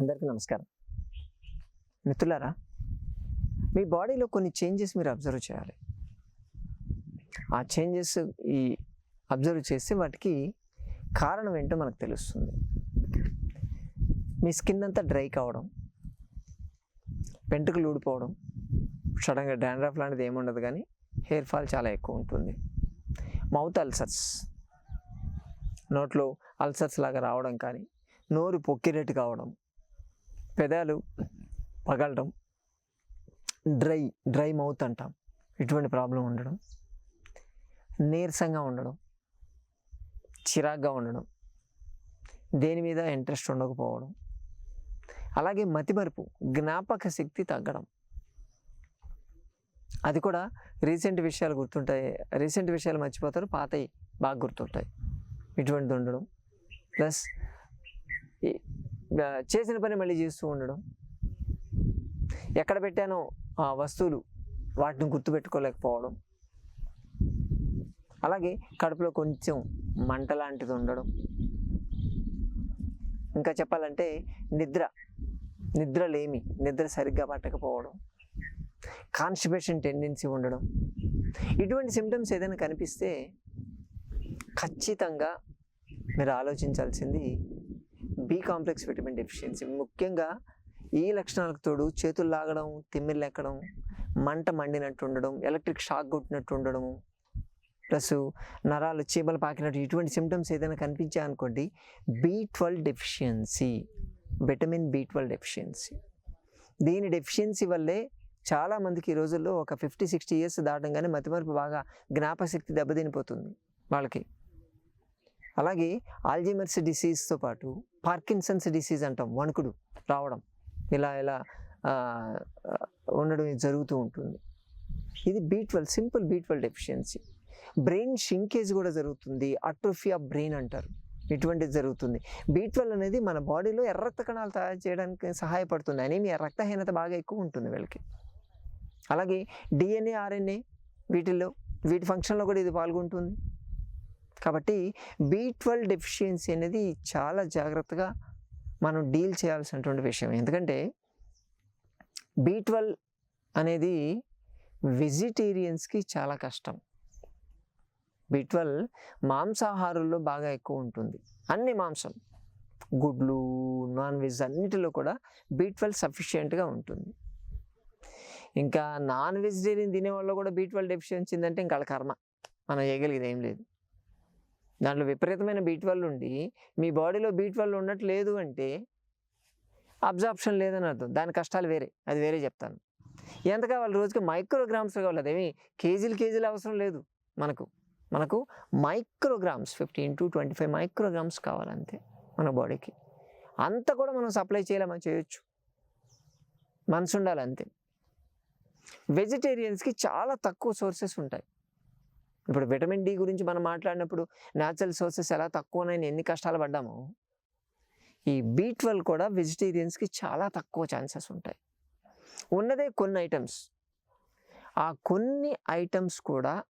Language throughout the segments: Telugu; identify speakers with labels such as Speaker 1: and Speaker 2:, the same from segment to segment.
Speaker 1: అందరికీ నమస్కారం. మిత్రులారా మీ బాడీలో కొన్ని చేంజెస్ మీరు అబ్జర్వ్ చేయాలి. ఆ చేంజెస్ ఈ అబ్జర్వ్ చేస్తే వాటికి కారణం ఏంటో మనకు తెలుస్తుంది. మీ స్కిన్ అంతా డ్రై కావడం వెంట్రుకలు ఊడిపోవడం సడన్గా డాండ్రఫ్ లాంటిది ఏముండదు కానీ హెయిర్ ఫాల్ చాలా ఎక్కువ ఉంటుంది. మౌత్ అల్సర్స్ నోట్లో అల్సర్స్ లాగా రావడం కానీ నోరు పొక్కిరెట్టు కావడం పెదాలు పగలడం డ్రై డ్రై మౌత్ అంటాం. ఇటువంటి ప్రాబ్లం ఉండడం నీరసంగా ఉండడం చిరాగ్గా ఉండడం దేని మీద ఇంట్రెస్ట్ ఉండకపోవడం అలాగే మతిమరుపు జ్ఞాపక శక్తి తగ్గడం. అది కూడా రీసెంట్ విషయాలు గుర్తుంటాయి. రీసెంట్ విషయాలు మర్చిపోతారు పాతవి బాగా గుర్తుంటాయి. ఇటువంటిది ఉండడం. ప్లస్ చేసిన పని మళ్ళీ చేస్తూ ఉండడం. ఎక్కడ పెట్టానో ఆ వస్తువులు వాటిని గుర్తుపెట్టుకోలేకపోవడం. అలాగే కడుపులో కొంచెం మంట లాంటిది ఉండడం. ఇంకా చెప్పాలంటే నిద్ర నిద్ర లేమి నిద్ర సరిగ్గా పట్టకపోవడం. కాన్స్టిపేషన్ టెండెన్సీ ఉండడం. ఇటువంటి సిమ్టమ్స్ ఏదైనా కనిపిస్తే ఖచ్చితంగా మీరు ఆలోచించాల్సింది బి కాంప్లెక్స్ విటమిన్ డెఫిషియన్సీ ముఖ్యంగా ఈ లక్షణాలకు తోడు చేతులు లాగడం తిమ్మిర్లు ఎక్కడం మంట మండినట్టు ఉండడం ఎలక్ట్రిక్ షాక్ కొట్టినట్టు ఉండడం ప్లస్ నరాలు చీమలు పాకినట్టు ఇటువంటి సిమ్టమ్స్ ఏదైనా కనిపించాయనుకోండి B twelve deficiency vitamin B twelve deficiency దీని డెఫిషియన్సీ వల్లే చాలామందికి ఈ రోజుల్లో ఒక ఫిఫ్టీ సిక్స్టీ ఇయర్స్ దాటంగానే మతిమరుపు బాగా జ్ఞాపశక్తి దెబ్బతినిపోతుంది వాళ్ళకి. అలాగే ఆల్జీమర్స్ డిసీజ్తో పాటు పార్కిన్సన్స్ డిసీజ్ అంటాం వణుకుడు రావడం. ఇలా ఇలా ఉండడం ఇది జరుగుతూ ఉంటుంది. ఇది B twelve simple B twelve deficiency brain shrinkage కూడా జరుగుతుంది అట్రోఫీ ఆఫ్ బ్రెయిన్ అంటారు. ఇటువంటిది జరుగుతుంది. బీ ట్వెల్వ్ అనేది మన బాడీలో ఎర్ర రక్త కణాలు తయారు చేయడానికి సహాయపడుతుంది. అనేమియా రక్తహీనత బాగా ఎక్కువ ఉంటుంది వీళ్ళకి. అలాగే డిఎన్ఏ ఆర్ఎన్ఏ వీటిల్లో వీటి ఫంక్షన్లో కూడా ఇది పాల్గొంటుంది. కాబట్టి బీ ట్వెల్వ్ డెఫిషియన్సీ అనేది చాలా జాగ్రత్తగా మనం డీల్ చేయాల్సినటువంటి విషయం. ఎందుకంటే బీ ట్వెల్వ్ అనేది వెజిటేరియన్స్కి చాలా కష్టం. బీ ట్వెల్వ్ మాంసాహారుల్లో బాగా ఎక్కువ ఉంటుంది. అన్ని మాంసం గుడ్లు నాన్ వెజ్ అన్నిటిలో కూడా బీ ట్వెల్వ్ సఫిషియెంట్గా ఉంటుంది. ఇంకా నాన్ వెజిటేరియన్ తినే వాళ్ళు కూడా బీ ట్వెల్వ్ డెఫిషియన్సీ ఏంటంటే ఇంకా వాళ్ళ కర్మ. మనం చేయగలిగేది ఏం లేదు. దాంట్లో విపరీతమైన బీ ట్వెల్వ్ ఉండి మీ బాడీలో బీ ట్వెల్వ్ ఉండట్లేదు అంటే అబ్జార్ప్షన్ లేదని అర్థం. దాని కష్టాలు వేరే. అది వేరే చెప్తాను. ఎంత కావాలి? రోజుకి మైక్రోగ్రామ్స్ కావాలి. అదేమి? కేజీలు కేజీలు అవసరం లేదు మనకు. మనకు micrograms fifteen to twenty five micrograms కావాలంతే మన బాడీకి. అంత కూడా మనం సప్లై చేయలేమా? చేయొచ్చు. మనసు ఉండాలి అంతే వెజిటేరియన్స్కి చాలా తక్కువ సోర్సెస్ ఉంటాయి. ఇప్పుడు విటమిన్ డి గురించి మనం మాట్లాడినప్పుడు న్యాచురల్ సోర్సెస్ ఎలా తక్కువనైనా ఎన్ని కష్టాలు పడ్డామో ఈ బీ ట్వెల్వ్ కూడా వెజిటేరియన్స్కి చాలా తక్కువ ఛాన్సెస్ ఉంటాయి. ఉన్నదే కొన్ని ఐటమ్స్. ఆ కొన్ని ఐటమ్స్ కూడా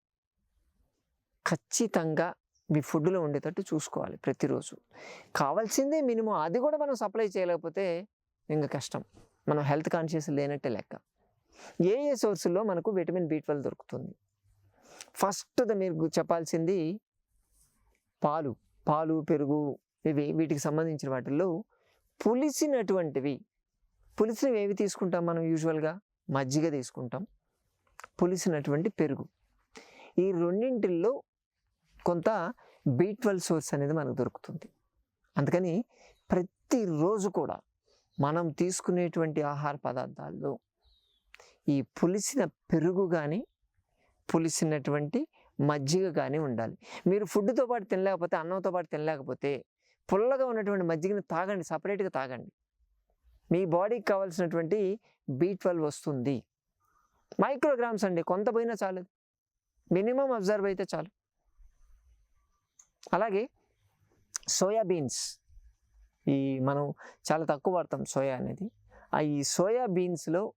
Speaker 1: ఖచ్చితంగా మీ ఫుడ్లో ఉండేటట్టు చూసుకోవాలి ప్రతిరోజు. కావాల్సిందే మినిమం అది కూడా మనం సప్లై చేయలేకపోతే ఇంకా కష్టం. మనం హెల్త్ కాన్షియస్ లేనట్టే లెక్క. ఏ ఏ సోర్సుల్లో మనకు విటమిన్ బి ట్వెల్వ్ దొరుకుతుంది? ఫస్ట్ మీరు చెప్పాల్సింది పాలు. పాలు పెరుగు ఇవి వీటికి సంబంధించిన వాటిల్లో పులిసినటువంటివి. పులిసినవి ఏవి తీసుకుంటాం మనం యూజువల్గా? మజ్జిగ తీసుకుంటాం. పులిసినటువంటి పెరుగు. ఈ రెండింటిల్లో కొంత బీ ట్వెల్వ్ సోర్స్ అనేది మనకు దొరుకుతుంది. అందుకని ప్రతిరోజు కూడా మనం తీసుకునేటువంటి ఆహార పదార్థాల్లో ఈ పులిసిన పెరుగు కానీ పులిసినటువంటి మజ్జిగ కానీ ఉండాలి. మీరు ఫుడ్తో పాటు తినలేకపోతే అన్నంతో పాటు తినలేకపోతే పుల్లగా ఉన్నటువంటి మజ్జిగని తాగండి సపరేట్గా తాగండి. మీ బాడీకి కావాల్సినటువంటి బీ ట్వెల్వ్ వస్తుంది. మైక్రోగ్రామ్స్ అండి కొంత పోయినా చాలు. మినిమం అబ్జర్వ్ అయితే చాలు. అలాగే సోయా బీన్స్. ఈ మనం చాలా తక్కువ వాడతాం సోయా అనేది. ఆ ఈ సోయా బీన్స్లో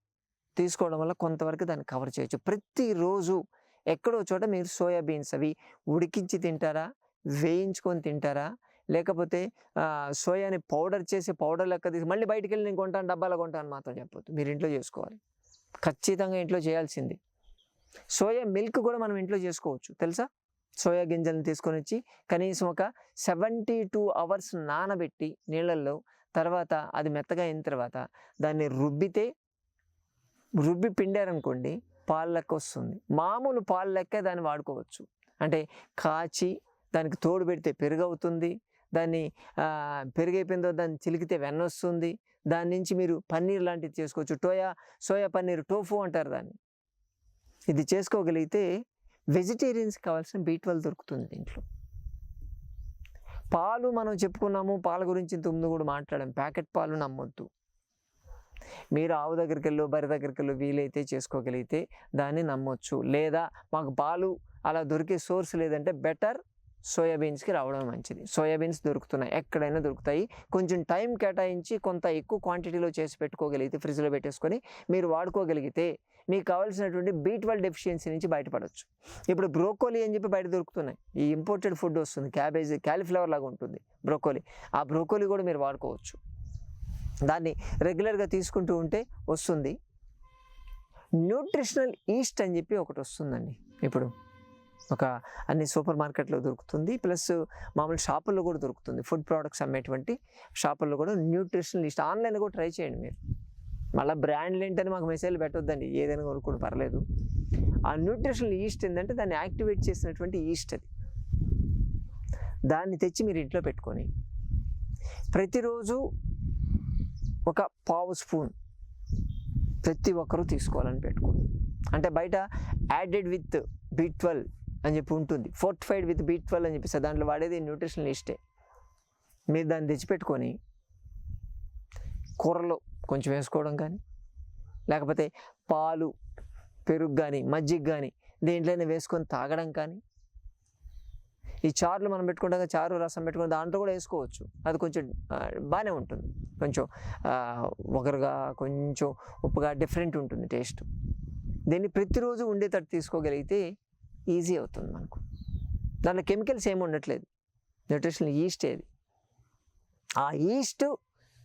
Speaker 1: తీసుకోవడం వల్ల కొంతవరకు దాన్ని కవర్ చేయొచ్చు. ప్రతిరోజు ఎక్కడో చోట మీరు సోయా బీన్స్ అవి ఉడికించి తింటారా? వేయించుకొని తింటారా? లేకపోతే సోయాని పౌడర్ చేసి పౌడర్ లెక్క తీసి మళ్ళీ బయటికి వెళ్ళి నేను కొంటాను డబ్బాలో కొంటాను మాత్రం చెప్పొద్దు. మీరు ఇంట్లో చేసుకోవాలి. ఖచ్చితంగా ఇంట్లో చేయాల్సింది. సోయా మిల్క్ కూడా మనం ఇంట్లో చేసుకోవచ్చు. తెలుసా? సోయా గింజలను తీసుకొని వచ్చి కనీసం ఒక సెవెంటీ టూ అవర్స్ నానబెట్టి నీళ్ళల్లో తర్వాత అది మెత్తగా అయిన తర్వాత దాన్ని రుబ్బితే రుబ్బి పిండారనుకోండి పాలు లెక్క వస్తుంది మామూలు పాలు లెక్క దాన్ని వాడుకోవచ్చు. అంటే కాచి దానికి తోడు పెడితే పెరుగు అవుతుంది దాన్ని పెరిగైపోయిందో దాన్ని చిలికితే వెన్న వస్తుంది దాని నుంచి మీరు పన్నీర్ లాంటిది చేసుకోవచ్చు. టోయా సోయా పన్నీర్ టోఫు అంటారు దాన్ని. ఇది చేసుకోగలిగితే వెజిటేరియన్స్కి కావాల్సిన బీ ట్వెల్వ్ దొరుకుతుంది దీంట్లో. పాలు మనం చెప్పుకున్నాము పాల గురించి ఇంత ముందు కూడా మాట్లాడాం. ప్యాకెట్ పాలు నమ్మొద్దు. మీరు ఆవు దగ్గరికి వెళ్ళు బరి దగ్గరికి వెళ్ళు వీలైతే చేసుకోగలిగితే దాన్ని నమ్మొచ్చు. లేదా మాకు పాలు అలా దొరికే సోర్స్ లేదంటే బెటర్ సోయాబీన్స్కి రావడం మంచిది. సోయాబీన్స్ దొరుకుతున్నాయి. ఎక్కడైనా దొరుకుతాయి. కొంచెం టైం కేటాయించి కొంత ఎక్కువ క్వాంటిటీలో చేసి పెట్టుకోగలిగితే ఫ్రిడ్జ్లో పెట్టేసుకొని మీరు వాడుకోగలిగితే మీకు కావాల్సినటువంటి బీ ట్వెల్వ్ డెఫిషియన్సీ నుంచి బయటపడవచ్చు ఇప్పుడు బ్రోకోలీ అని చెప్పి బయట దొరుకుతున్నాయి. ఈ ఇంపోర్టెడ్ ఫుడ్ వస్తుంది. క్యాబేజీ క్యాలీఫ్లవర్ లాగా ఉంటుంది. బ్రోకోలీ. ఆ బ్రోకోలీ కూడా మీరు వాడుకోవచ్చు. దాన్ని రెగ్యులర్గా తీసుకుంటూ ఉంటే వస్తుంది. న్యూట్రిషనల్ ఈస్ట్ అని చెప్పి ఒకటి వస్తుందండి. ఇప్పుడు ఒక అన్ని సూపర్ మార్కెట్లో దొరుకుతుంది. ప్లస్ మామూలు షాపుల్లో కూడా దొరుకుతుంది. ఫుడ్ ప్రోడక్ట్స్ అమ్మేటువంటి షాపుల్లో కూడా న్యూట్రిషనల్ ఈస్ట్ ఆన్లైన్ కూడా ట్రై చేయండి మీరు. మళ్ళీ బ్రాండ్లు ఏంటని మాకు మెసేజ్ పెట్టొద్దండి. ఏదైనా కొనుక్కోండి పర్లేదు. ఆ న్యూట్రిషనల్ ఈస్ట్ ఏంటంటే దాన్ని యాక్టివేట్ చేసినటువంటి ఈస్ట్ అది. దాన్ని తెచ్చి మీరు ఇంట్లో పెట్టుకొని ప్రతిరోజు ఒక పావు స్పూన్ ప్రతి ఒక్కరూ తీసుకోవాలని పెట్టుకోండి. అంటే బయట యాడెడ్ విత్ బీ ట్వెల్వ్ అని చెప్పి ఉంటుంది. ఫోర్టిఫైడ్ విత్ బీ ట్వెల్వ్ అని చెప్పేసి దాంట్లో వాడేది న్యూట్రిషన్ లిస్టే మీరు దాన్ని తెచ్చిపెట్టుకొని కూరలో కొంచెం వేసుకోవడం కానీ లేకపోతే పాలు పెరుగు కానీ మజ్జిగ కానీ దేంట్లోనే వేసుకొని తాగడం కానీ ఈ చారులు మనం పెట్టుకుంటాం కదా, చారు రసం పెట్టుకుని దాంట్లో కూడా వేసుకోవచ్చు. అది కొంచెం బాగానే ఉంటుంది. కొంచెం ఒకరుగా కొంచెం ఉప్పుగా డిఫరెంట్ ఉంటుంది టేస్ట్ దీన్ని ప్రతిరోజు ఉండేటట్టు తీసుకోగలిగితే ఈజీ అవుతుంది మనకు. దాంట్లో కెమికల్స్ ఏమి ఉండట్లేదు. న్యూట్రిషన్ ఈస్ట్ ఏది. ఆ ఈస్ట్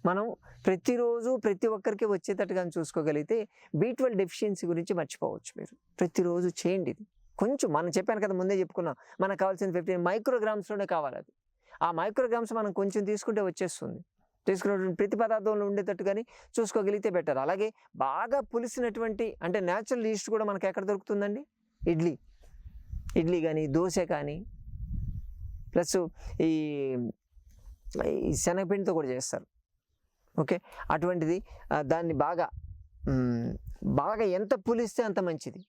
Speaker 1: మనం ప్రతిరోజు ప్రతి ఒక్కరికి వచ్చేటట్టుగా చూసుకోగలిగితే బీ ట్వెల్వ్ డెఫిషియన్సీ గురించి మర్చిపోవచ్చు మీరు. ప్రతిరోజు చేయండి ఇది. కొంచెం మనం చెప్పాను కదా ముందే చెప్పుకున్నాం. మనకు కావాల్సిన ఫిఫ్టీన్ మైక్రోగ్రామ్స్లోనే కావాలి అది. ఆ మైక్రోగ్రామ్స్ మనం కొంచెం తీసుకుంటే వచ్చేస్తుంది. తీసుకున్నటువంటి ప్రతి పదార్థంలో ఉండేటట్టు కానీ చూసుకోగలిగితే బెటర్. అలాగే బాగా పులిసినటువంటి అంటే న్యాచురల్ ఈస్ట్ కూడా మనకు ఎక్కడ దొరుకుతుందండి? ఇడ్లీ. ఇడ్లీ కానీ దోశ కానీ ప్లస్ ఈ శనగపిండితో కూడా చేస్తారు. ఓకే? అటువంటిది దాన్ని బాగా బాగా ఎంత పులిస్తే అంత మంచిది.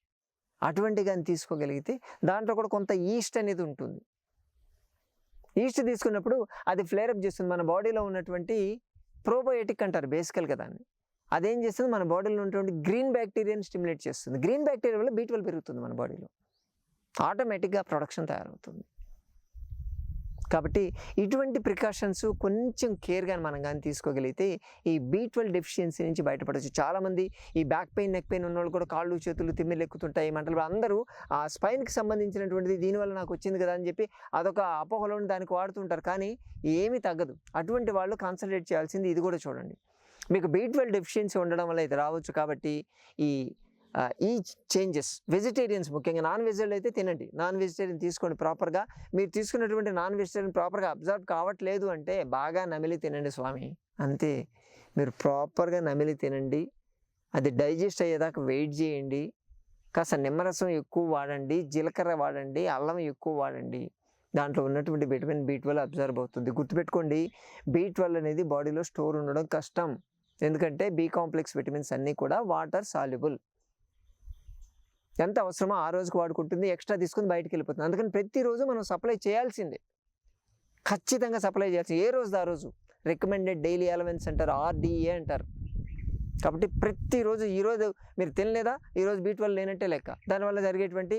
Speaker 1: అటువంటి కానీ తీసుకోగలిగితే దాంట్లో కూడా కొంత ఈస్ట్ అనేది ఉంటుంది. ఈస్ట్ తీసుకున్నప్పుడు అది ఫ్లేరప్ చేస్తుంది. మన బాడీలో ఉన్నటువంటి ప్రోబయోటిక్ అంటారు బేసికల్గా దాన్ని. అదేం చేస్తుంది? మన బాడీలో ఉన్నటువంటి గ్రీన్ బ్యాక్టీరియాని స్టిమ్యులేట్ చేస్తుంది. గ్రీన్ బ్యాక్టీరియా వల్ల బీట్వెల్ పెరుగుతుంది మన బాడీలో. ఆటోమేటిక్గా ప్రొడక్షన్ తయారవుతుంది. కాబట్టి ఇటువంటి ప్రికాషన్స్ కొంచెం కేర్గా మనం కానీ తీసుకోగలిగితే ఈ బీ ట్వెల్వ్ డెఫిషియన్సీ నుంచి బయటపడవచ్చు చాలామంది ఈ బ్యాక్ పెయిన్ నెక్ పెయిన్ ఉన్న వాళ్ళు కూడా కాళ్ళు చేతులు తిమ్మిలు ఎక్కుతుంటాయి మంటలు. అందరూ ఆ స్పైన్కి సంబంధించినటువంటిది దీనివల్ల నాకు వచ్చింది కదా అని చెప్పి అదొక అపోహలో దానికి వాడుతుంటారు. కానీ ఏమీ తగ్గదు. అటువంటి వాళ్ళు కాన్సన్ట్రేట్ చేయాల్సింది ఇది కూడా చూడండి. మీకు బీ ట్వెల్వ్ డెఫిషియన్సీ ఉండడం వల్ల ఇది రావచ్చు కాబట్టి ఈ ఈ చేంజెస్. వెజిటేరియన్స్ ముఖ్యంగా నాన్ వెజిటేరియన్ అయితే తినండి. నాన్ వెజిటేరియన్ తీసుకోండి ప్రాపర్గా. మీరు తీసుకున్నటువంటి నాన్ వెజిటేరియన్ ప్రాపర్గా అబ్జర్వ్ కావట్లేదు అంటే బాగా నమిలి తినండి స్వామి. అంతే. మీరు ప్రాపర్గా నమిలి తినండి. అది డైజెస్ట్ అయ్యేదాకా వెయిట్ చేయండి. కాస్త నిమ్మరసం ఎక్కువ వాడండి. జీలకర్ర వాడండి. అల్లం ఎక్కువ వాడండి. దాంట్లో ఉన్నటువంటి విటమిన్ బీ ట్వెల్వ్ అబ్జర్వ్ అవుతుంది. గుర్తుపెట్టుకోండి బీ ట్వెల్వ్ అనేది బాడీలో స్టోర్ ఉండడం కష్టం. ఎందుకంటే బీ కాంప్లెక్స్ విటమిన్స్ అన్నీ కూడా వాటర్ సాల్యుబుల్. ఎంత అవసరమో ఆ రోజుకి వాడుకుంటుంది ఎక్స్ట్రా తీసుకుని బయటికి వెళ్ళిపోతుంది అందుకని ప్రతిరోజు మనం సప్లై చేయాల్సిందే. ఖచ్చితంగా సప్లై చేయాల్సింది. ఏ రోజు ఆ రోజు? రికమెండెడ్ డైలీ అలవెన్స్ అంటారు ఆర్డీఏ అంటారు. కాబట్టి ప్రతిరోజు ఈరోజు మీరు తినలేదా? ఈరోజు బీట్ వల్ల లేనట్టే లెక్క. దానివల్ల జరిగేటువంటి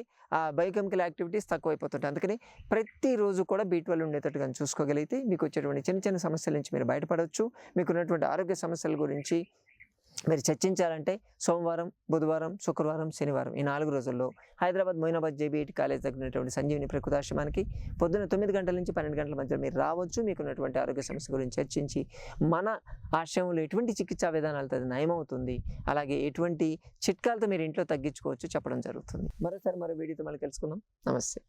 Speaker 1: బయోకెమికల్ యాక్టివిటీస్ తక్కువైపోతుంటాయి. అందుకని ప్రతిరోజు కూడా బీట్ వల్ల ఉండేటట్టుగా చూసుకోగలిగితే మీకు వచ్చేటువంటి చిన్న చిన్న సమస్యల నుంచి మీరు బయటపడవచ్చు. మీకు ఉన్నటువంటి ఆరోగ్య సమస్యల గురించి మీరు చర్చించాలంటే సోమవారం బుధవారం శుక్రవారం శనివారం ఈ నాలుగు రోజుల్లో హైదరాబాద్ మొయినాబాద్ జేబీఐటి కాలేజ్ దగ్గర ఉన్నటువంటి సంజీవిని ప్రకృతాశ్రమానికి పొద్దున్న తొమ్మిది గంటల నుంచి పన్నెండు గంటల మధ్య మీరు రావచ్చు. మీకు ఉన్నటువంటి ఆరోగ్య సమస్య గురించి చర్చించి మన ఆశ్రమంలో ఎటువంటి చికిత్సా విధానాలతో అది నయమవుతుంది అలాగే ఎటువంటి చిట్కాలతో మీరు ఇంట్లో తగ్గించుకోవచ్చు చెప్పడం జరుగుతుంది. మరోసారి మరో వీడియోతో మళ్ళీ కలుసుకుందాం. నమస్తే.